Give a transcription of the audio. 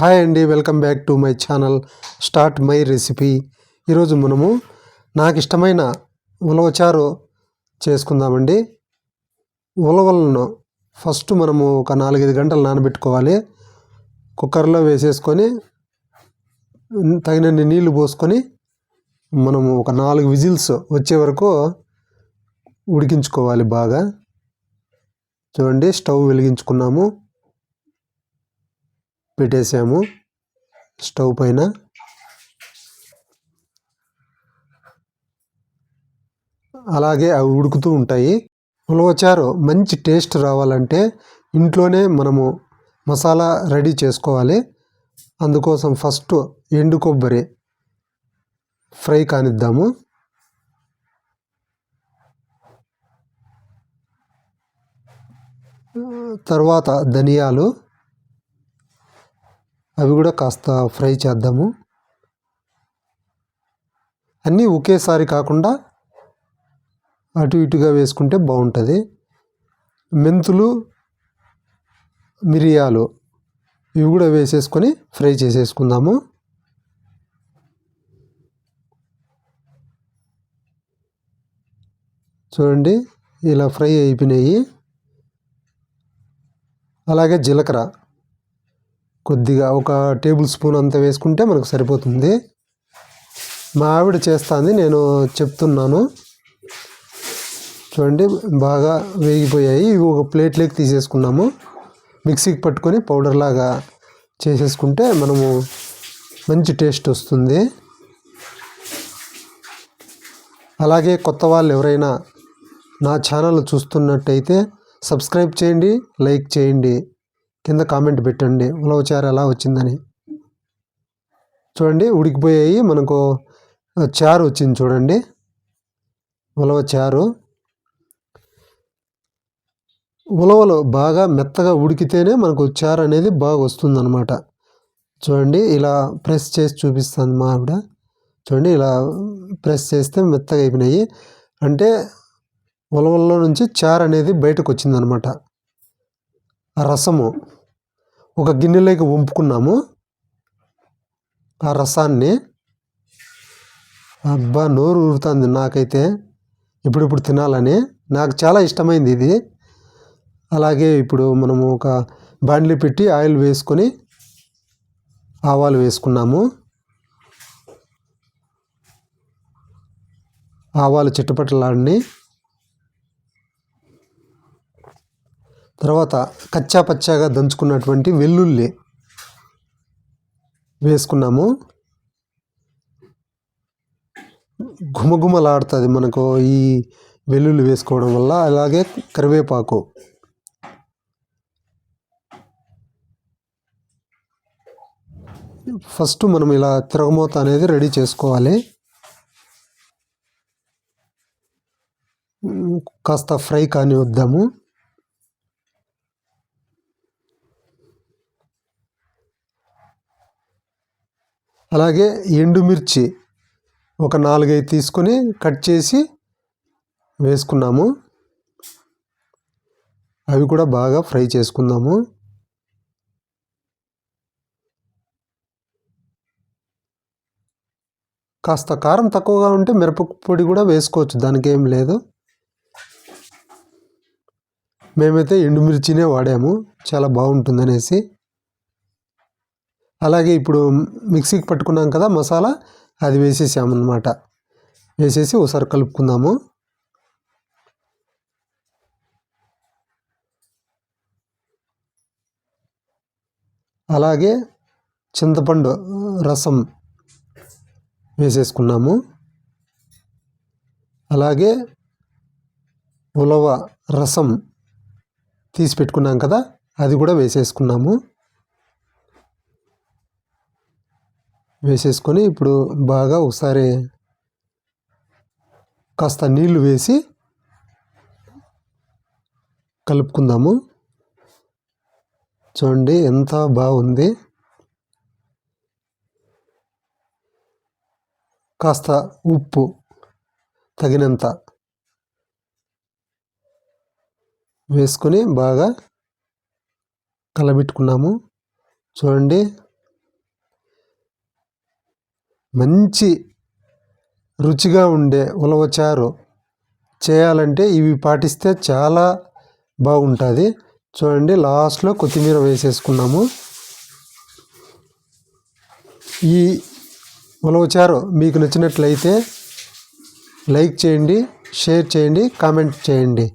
Hi అండి welcome back to my channel start my recipe. ఈరోజు మనము నాకు ఇష్టమైన ఉలవచారు చేసుకుందామండి. ఉలవలను ఫస్ట్ మనము ఒక నాలుగైదు గంటలు నానబెట్టుకోవాలి. కుక్కర్లో వేసేసుకొని తగినన్ని నీళ్ళు పోసుకొని మనము ఒక నాలుగు విజిల్స్ వచ్చే వరకు ఉడికించుకోవాలి బాగా. చూడండి స్టవ్ వెలిగించుకున్నాము. పెట్టేసాము. స్టవ్ పైన. అలాగే అవి ఉడుకుతూ ఉంటాయి. ఉలవచారు మంచి టేస్ట్ రావాలంటే ఇంట్లోనే మనము మసాలా రెడీ చేసుకోవాలి. అందుకోసం ఫస్ట్ ఎండు కొబ్బరి ఫ్రై కానిద్దాము. తర్వాత ధనియాలు. అవి కూడా కాస్త ఫ్రై చేద్దాము. అన్నీ ఒకేసారి కాకుండా అటు ఇటుగా వేసుకుంటే బాగుంటుంది. మెంతులు మిరియాలు ఇవి కూడా వేసేసుకొని ఫ్రై చేసేసుకుందాము. చూడండి ఇలా ఫ్రై అయిపోయినాయి. అలాగే జీలకర్ర. కొద్దిగా ఒక టేబుల్ స్పూన్ అంత వేసుకుంటే మనకు సరిపోతుంది. మా ఆవిడ చేస్తుంది నేను చెప్తున్నాను. చూడండి బాగా వేగిపోయాయి. ఇవి ఒక ప్లేట్లోకి తీసేసుకున్నాము. మిక్సీకి పట్టుకొని పౌడర్ లాగా చేసేసుకుంటే మనము మంచి టేస్ట్ వస్తుంది. అలాగే కొత్త వాళ్ళు ఎవరైనా నా ఛానల్ చూస్తున్నట్టయితే సబ్స్క్రైబ్ చేయండి లైక్ చేయండి. కింద కామెంట్ పెట్టండి. ఉలవచారు ఎలా వచ్చిందని. చూడండి ఉడికిపోయాయి. మనకు చారు వచ్చింది చూడండి. ఉలవ చారు ఉలవలు బాగా మెత్తగా ఉడికితేనే మనకు చారు అనేది బాగా వస్తుందన్నమాట. చూడండి ఇలా ప్రెస్ చేసి చూపిస్తుంది మా ఆవిడ. చూడండి ఇలా ప్రెస్ చేస్తే మెత్తగా అయిపోయినాయి. అంటే ఉలవల్లో నుంచి చారు అనేది బయటకు వచ్చిందనమాట రసము. ఒక గిన్నెలోకి వంపుకున్నాము. ఆ రసాన్ని అబ్బా నోరు ఊరుతుంది నాకైతే. ఇప్పుడిప్పుడు తినాలని. నాకు చాలా ఇష్టమైంది ఇది. అలాగే ఇప్పుడు మనము ఒక బాండ్లీ పెట్టి ఆయిల్ వేసుకొని ఆవాలు వేసుకున్నాము. ఆవాలు చిట్టపట్టలాడిని తర్వాత కచ్చా పచ్చాగా దంచుకున్నటువంటి వెల్లుల్లి వేసుకున్నాము. ఘుమఘుమలాడుతుంది మనకు ఈ వెల్లుల్లి వేసుకోవడం వల్ల. అలాగే కరివేపాకు. ఫస్ట్ మనం ఇలా తిరగమూత అనేది రెడీ చేసుకోవాలి. కాస్త ఫ్రై కాని అలాగే ఎండుమిర్చి ఒక నాలుగైదు తీసుకొని కట్ చేసి వేసుకున్నాము. అవి కూడా బాగా ఫ్రై చేసుకుందాము. కాస్త కారం తక్కువగా ఉంటే మిరప పొడి కూడా వేసుకోవచ్చు దానికి ఏం లేదు. మేమైతే ఎండుమిర్చినే వాడాము చాలా బాగుంటుందనేసి. అలాగే ఇప్పుడు మిక్సీకి పట్టుకున్నాం కదా మసాలా అది వేసేసామన్నమాట. వేసేసి ఒకసారి కలుపుకుందాము. అలాగే చింతపండు రసం వేసేసుకున్నాము. అలాగే ఉలవ రసం తీసి పెట్టుకున్నాం కదా అది కూడా వేసేసుకున్నాము. వేసేసుకొని ఇప్పుడు బాగా ఒకసారి కాస్త నీళ్ళు వేసి కలుపుకుందాము. చూడండి ఎంత బాగుంది. కాస్త ఉప్పు తగినంత వేసుకొని బాగా కలబెట్టుకున్నాము. చూడండి మంచి రుచిగా ఉండే ఉలవచారు చేయాలంటే ఇవి పాటిస్తే చాలా బాగుంటుంది. చూడండి లాస్ట్లో కొత్తిమీర వేసేసుకున్నాము. ఈ ఉలవచారు మీకు నచ్చినట్లయితే లైక్ చేయండి షేర్ చేయండి కామెంట్ చేయండి.